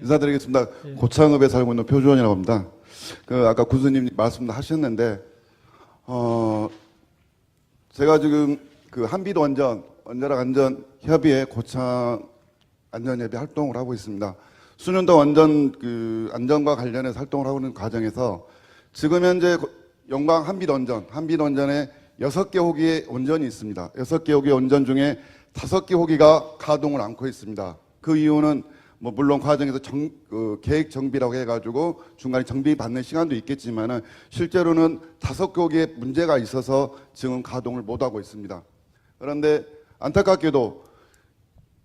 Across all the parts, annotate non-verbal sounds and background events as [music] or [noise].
인사드리겠습니다. 고창읍에 살고 있는 표주원이라고 합니다. 그 아까 군수님 말씀하셨는데 어 제가 지금 그 한빛 원전 원자력 안전 협의회 고창 안전 협의 활동을 하고 있습니다. 수년도 원전 그 안전과 관련해서 활동을 하고 있는 과정에서 지금 현재 고- 영광 한빛 원전 한빛 원전에 여섯 개 호기의 원전이 있습니다. 여섯 개 호기의 원전 중에 다섯 개 호기가 가동을 않고 있습니다. 그 이유는 뭐 물론 과정에서 정, 그 계획 정비라고 해가지고 중간에 정비 받는 시간도 있겠지만은 실제로는 다섯 개 호기에 문제가 있어서 지금 가동을 못 하고 있습니다. 그런데 안타깝게도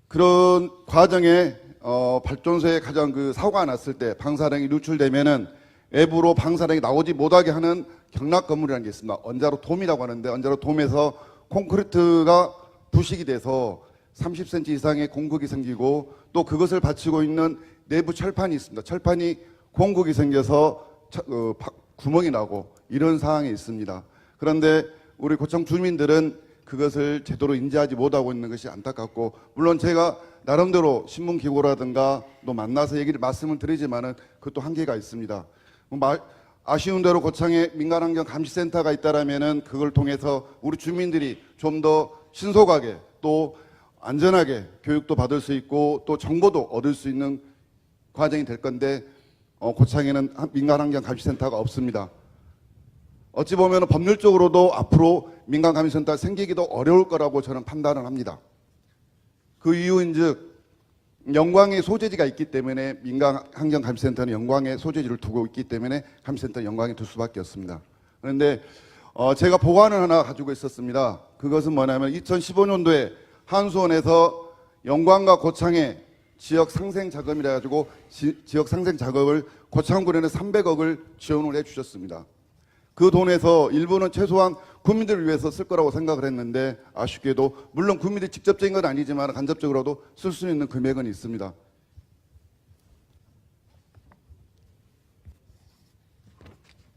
그런 과정에 어, 발전소에 가장 그 사고가 났을 때 방사능이 누출되면은 외부로 방사능이 나오지 못하게 하는 경락 건물이라는 게 있습니다. 원자로 돔이라고 하는데 원자로 돔에서 콘크리트가 부식이 돼서 30cm 이상의 공극이 생기고 또 그것을 받치고 있는 내부 철판이 있습니다. 철판이 공극이 생겨서 차- 어, 바- 구멍이 나고 이런 상황이 있습니다. 그런데 우리 고창 주민들은 그것을 제대로 인지하지 못하고 있는 것이 안타깝고 물론 제가 나름대로 신문 기고라든가 또 만나서 얘기를 말씀을 드리지만은 그것도 한계가 있습니다. 뭐 말- 아쉬운 대로 고창에 민간환경 감시센터가 있다라면은 그걸 통해서 우리 주민들이 좀 더 신속하게 또 안전하게 교육도 받을 수 있고 또 정보도 얻을 수 있는 과정이 될 건데 어, 고창에는 한- 민간환경 감시센터가 없습니다. 어찌 보면 법률적으로도 앞으로 민간 감시센터 생기기도 어려울 거라고 저는 판단을 합니다. 그 이유인즉 영광의 소재지가 있기 때문에 민간 환경 감시센터는 영광의 소재지를 두고 있기 때문에 감시센터 영광에 둘 수밖에 없습니다. 그런데 어, 제가 보관을 하나 가지고 있었습니다. 그것은 뭐냐면 2015년도에 한수원에서 영광과 고창의 지역 상생 자금이라 가지고 지, 역 상생 작업을 고창군에는 300억을 지원을 해 주셨습니다. 그 돈에서 일부는 최소한 국민들을 위해서 쓸 거라고 생각을 했는데 아쉽게도 물론 국민들이 직접적인 건 아니지만 간접적으로도 쓸 수 있는 금액은 있습니다.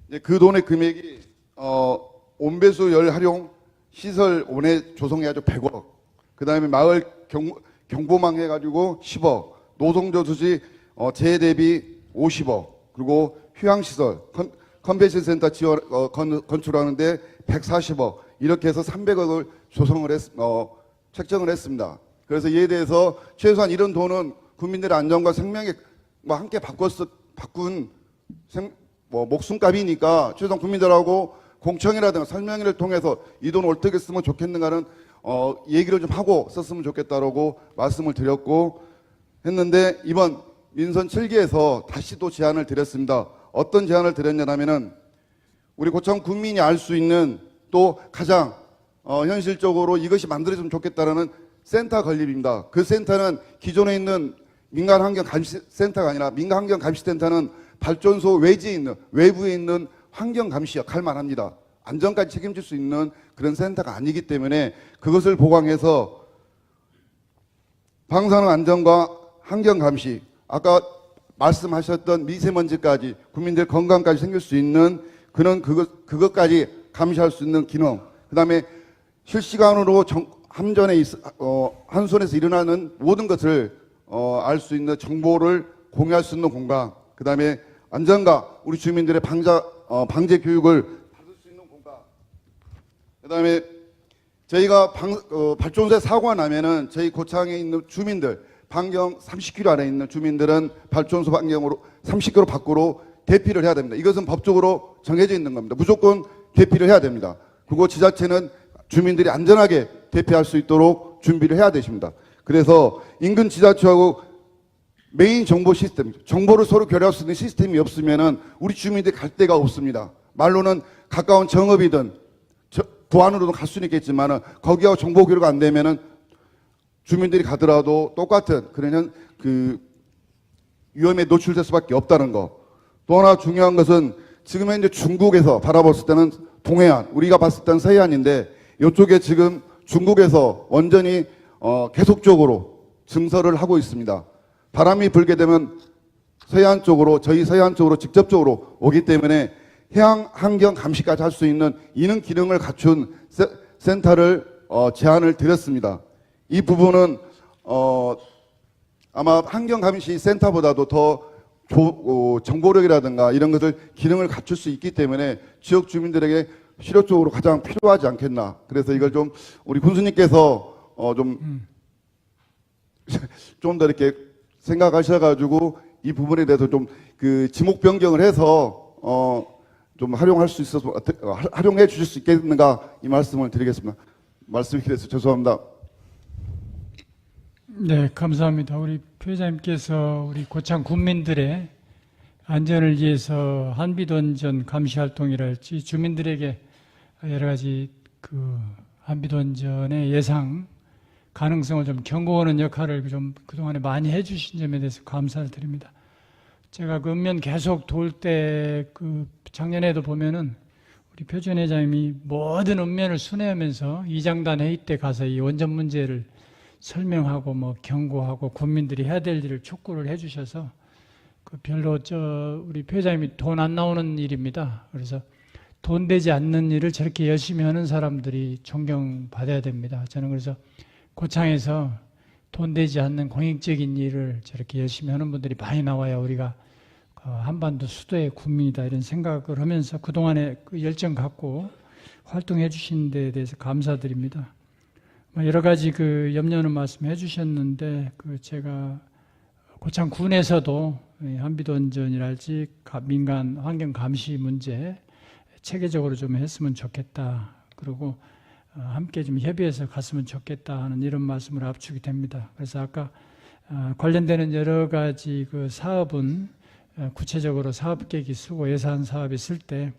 이제 그 돈의 금액이 어, 온배수 열 활용 시설 원해 조성해가지고 100억, 그 다음에 마을 경, 경보망 해가지고 10억, 노동조 수지 어, 재해 대비 50억, 그리고 휴양시설 컨, 컨벤션 센터 지원 어, 건, 건축하는데 140억 이렇게 해서 300억을 조성을 했, 어, 책정을 했습니다. 그래서 이에 대해서 최소한 이런 돈은 국민들의 안전과 생명에 뭐 함께 바꿨 바꾼 생, 뭐 목숨값이니까 최소한 국민들하고 공청이라든가 설명회를 통해서 이 돈을 어떻게 쓰면 좋겠는가는 어, 얘기를 좀 하고 썼으면 좋겠다라고 말씀을 드렸고 했는데 이번 민선 7기에서 다시 또 제안을 드렸습니다. 어떤 제안을 드렸냐면은 우리 고창 국민이 알 수 있는 또 가장 어, 현실적으로 이것이 만들어지면 좋겠다라는 센터 건립입니다. 그 센터는 기존에 있는 민간 환경 감시 센터가 아니라 민간 환경 감시 센터는 발전소 외지에 있는 외부에 있는 환경 감시 역할만 합니다. 안전까지 책임질 수 있는 그런 센터가 아니기 때문에 그것을 보강해서 방사능 안전과 환경 감시 아까 말씀하셨던 미세먼지까지 국민들 건강까지 생길 수 있는 그런 그것 그것까지 감시할 수 있는 기능 그다음에 실시간으로 정, 함전에 있, 어, 한 손에서 일어나는 모든 것을 어, 알 수 있는 정보를 공유할 수 있는 공간 그다음에 안전과 우리 주민들의 방자 어, 방제 교육을 그다음에 저희가 방, 어, 발전소에 사고가 나면은 저희 고창에 있는 주민들 반경 30km 안에 있는 주민들은 발전소 반경으로 30km 밖으로 대피를 해야 됩니다. 이것은 법적으로 정해져 있는 겁니다. 무조건 대피를 해야 됩니다. 그리고 지자체는 주민들이 안전하게 대피할 수 있도록 준비를 해야 되십니다. 그래서 인근 지자체하고 메인 정보 시스템, 정보를 서로 교류할 수 있는 시스템이 없으면은 우리 주민들이 갈 데가 없습니다. 말로는 가까운 정읍이든 저- 부안으로도 갈 수는 있겠지만은 거기하고 정보 교류가 안 되면은 주민들이 가더라도 똑같은 그러면 그 위험에 노출될 수밖에 없다는 거. 또 하나 중요한 것은 지금 현재 중국에서 바라봤을 때는 동해안, 우리가 봤을 때는 서해안인데 이쪽에 지금 중국에서 완전히 어, 계속적으로 증설을 하고 있습니다. 바람이 불게 되면 서해안 쪽으로 저희 서해안 쪽으로 직접적으로 오기 때문에 해양 환경 감시까지 할 수 있는 이런 기능을 갖춘 세- 센터를 어, 제안을 드렸습니다. 이 부분은 어, 아마 환경 감시 센터보다도 더 조- 어, 정보력이라든가 이런 것을 기능을 갖출 수 있기 때문에 지역 주민들에게 실효적으로 가장 필요하지 않겠나. 그래서 이걸 좀 우리 군수님께서 어, 좀 [laughs] 좀더 이렇게 생각하셔가지고 이 부분에 대해서 좀 그 지목 변경을 해서 어 좀 활용할 수 있어서 어, 할- 활용해 주실 수 있겠는가 이 말씀을 드리겠습니다. 말씀이 길어서 죄송합니다. 네, 감사합니다. 우리 표자님께서 우리 고창 군민들의 안전을 위해서 한비도안전 감시 활동이랄지 주민들에게 여러 가지 그 한비도안전의 예상 가능성을 좀 경고하는 역할을 좀 그동안에 많이 해주신 점에 대해서 감사를 드립니다. 제가 그 읍면 계속 돌 때 그 작년에도 보면은 우리 표준 회장님이 모든 읍면을 순회하면서 이장단 회의 때 가서 이 원전 문제를 설명하고 뭐 경고하고 국민들이 해야 될 일을 촉구를 해주셔서 그 별로 저 우리 회장님이 돈 안 나오는 일입니다. 그래서 돈 되지 않는 일을 저렇게 열심히 하는 사람들이 존경받아야 됩니다. 저는 그래서 고창에서 돈 되지 않는 공익적인 일을 저렇게 열심히 하는 분들이 많이 나와야 우리가 어, 한반도 수도의 국민이다 이런 생각을 하면서 그동안에 그 열정 갖고 활동해 주신 데에 대해서 감사드립니다. 뭐 여러 가지 그 염려는 말씀해 주셨는데 그 제가 고창 군에서도 가- 민간 환경 감시 문제 체계적으로 좀 했으면 좋겠다. 그리고 어, 함께 좀 협의해서 갔으면 좋겠다 하는 이런 말씀을 압축이 됩니다. 그래서 아까 어, 관련되는 여러 가지 그 사업은 어, 구체적으로 사업 계획이 쓰고 예산 사업이 쓸 때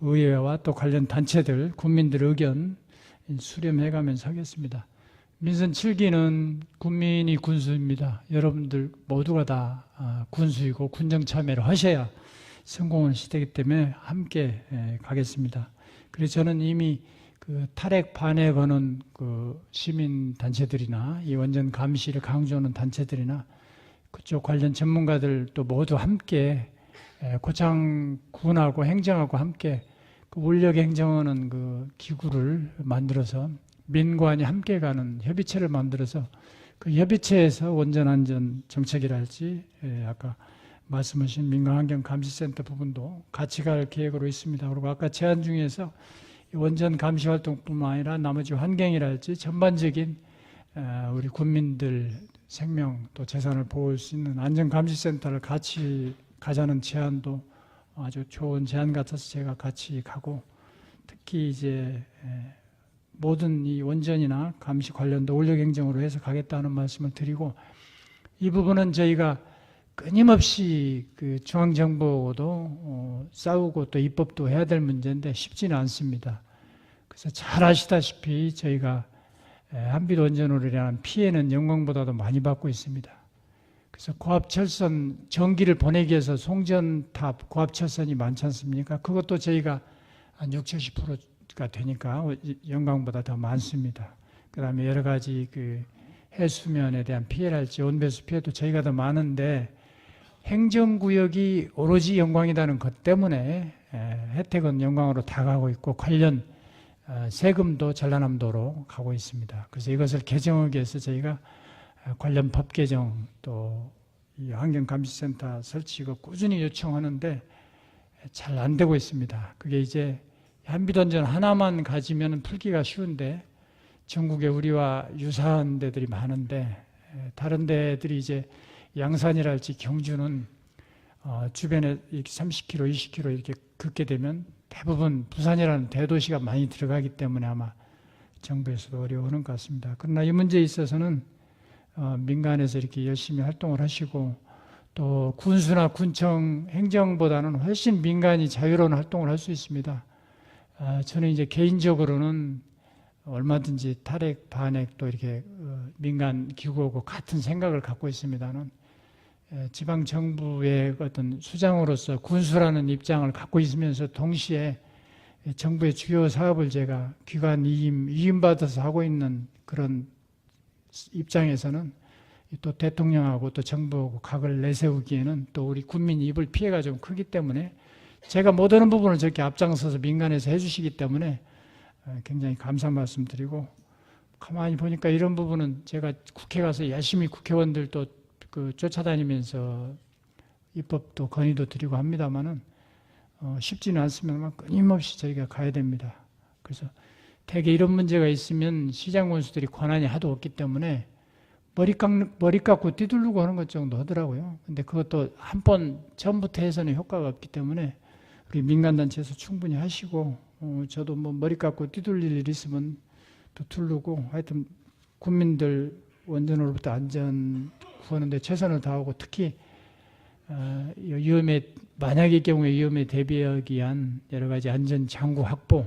의회와 또 관련 단체들 국민들 의견 수렴해 가면서 하겠습니다. 민선 7기는 국민이 군수입니다. 여러분들 모두가 다 아, 군수이고 군정 참여를 하셔야 성공을 시되기 때문에 함께 에, 가겠습니다. 그래서 저는 이미 그 탈핵 반핵하는 그 시민 단체들이나 이 원전 감시를 강조하는 단체들이나 그쪽 관련 전문가들 또 모두 함께 에, 고창군하고 행정하고 함께 그 원력 행정하는 그 기구를 만들어서 민관이 함께 가는 협의체를 만들어서 그 협의체에서 원전 안전 정책이랄지 예, 아까 말씀하신 민간 환경 감시센터 부분도 같이 갈 계획으로 있습니다. 그리고 아까 제안 중에서 이 원전 감시 활동뿐만 아니라 나머지 환경이랄지 전반적인 어, 우리 국민들 생명 또 재산을 보호할 수 있는 안전감시센터를 같이 가자는 제안도 아주 좋은 제안 같아서 제가 같이 가고 특히 이제 에, 모든 이 원전이나 감시 관련도 행정으로 해서 가겠다는 말씀을 드리고 이 부분은 저희가 끊임없이 그 중앙정부하고도 어, 싸우고 또 입법도 해야 될 문제인데 쉽지는 않습니다. 그래서 잘 아시다시피 저희가 에, 한빛 원전으로 인한 피해는 영광보다도 많이 받고 있습니다. 그래서 고압철선 전기를 보내기 위해서 송전탑 고압철선이 많지 않습니까? 그것도 저희가 한 6, 70%가 되니까 영광보다 더 많습니다. 그 다음에 여러 가지 그 해수면에 대한 피해랄지 온배수 피해도 저희가 더 많은데 행정구역이 오로지 영광이라는 것 때문에 에, 혜택은 영광으로 다 가고 있고 관련 어, 세금도 전라남도로 가고 있습니다. 그래서 이것을 개정하기 위해서 저희가 어, 관련 법 개정 또이 환경감시센터 설치 이거 꾸준히 요청하는데 잘 안 되고 있습니다. 그게 이제 한비던전 하나만 가지면 풀기가 쉬운데 전국에 우리와 유사한 데들이 많은데 에, 다른 데들이 이제 양산이랄지 경주는 어, 주변에 이렇게 30km, 20km 이렇게 긋게 되면 대부분 부산이라는 대도시가 많이 들어가기 때문에 아마 정부에서도 어려워하는 것 같습니다. 그러나 이 문제에 있어서는 어, 민간에서 이렇게 열심히 활동을 하시고 또 군수나 군청 행정보다는 훨씬 민간이 자유로운 활동을 할 수 있습니다. 아, 저는 이제 개인적으로는 얼마든지 탈핵, 반핵 또 이렇게 어, 민간 기구하고 같은 생각을 갖고 있습니다는 에, 지방 정부의 어떤 수장으로서 군수라는 입장을 갖고 있으면서 동시에 정부의 주요 사업을 제가 기관 위임 위임 받아서 하고 있는 그런 입장에서는 또 대통령하고 또 정부하고 각을 내세우기에는 또 우리 국민 입을 피해가 좀 크기 때문에 제가 못하는 부분을 저렇게 앞장서서 민간에서 해주시기 때문에 어, 굉장히 감사 말씀드리고 가만히 보니까 이런 부분은 제가 국회 가서 열심히 국회의원들 또그 쫓아다니면서 입법도 건의도 드리고 합니다만은 어, 쉽지는 않습니다만 끊임없이 저희가 가야 됩니다. 그래서 대개 이런 문제가 있으면 시장 군수들이 권한이 하도 없기 때문에 머리 깎 머리 깎고 뒤두르고 하는 것 정도 하더라고요. 근데 그것도 한 번 처음부터 해서는 효과가 없기 때문에 우리 민간단체에서 충분히 하시고 어, 저도 뭐 머리 깎고 뒤돌릴 일 있으면 또 두르고 하여튼 국민들 원전으로부터 안전 구하는데 최선을 다하고 특히 어, 이 위험에 만약의 경우에 위험에 대비하기 위한 여러 가지 안전 장구 확보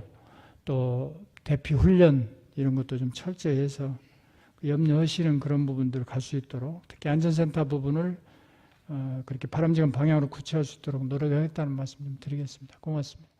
또 대피 훈련 이런 것도 좀 철저히 해서 염려하시는 그런 부분들 갈수 있도록 특히 안전센터 부분을 어, 그렇게 바람직한 방향으로 구체할 수 있도록 노력하겠다는 말씀 좀 드리겠습니다. 고맙습니다.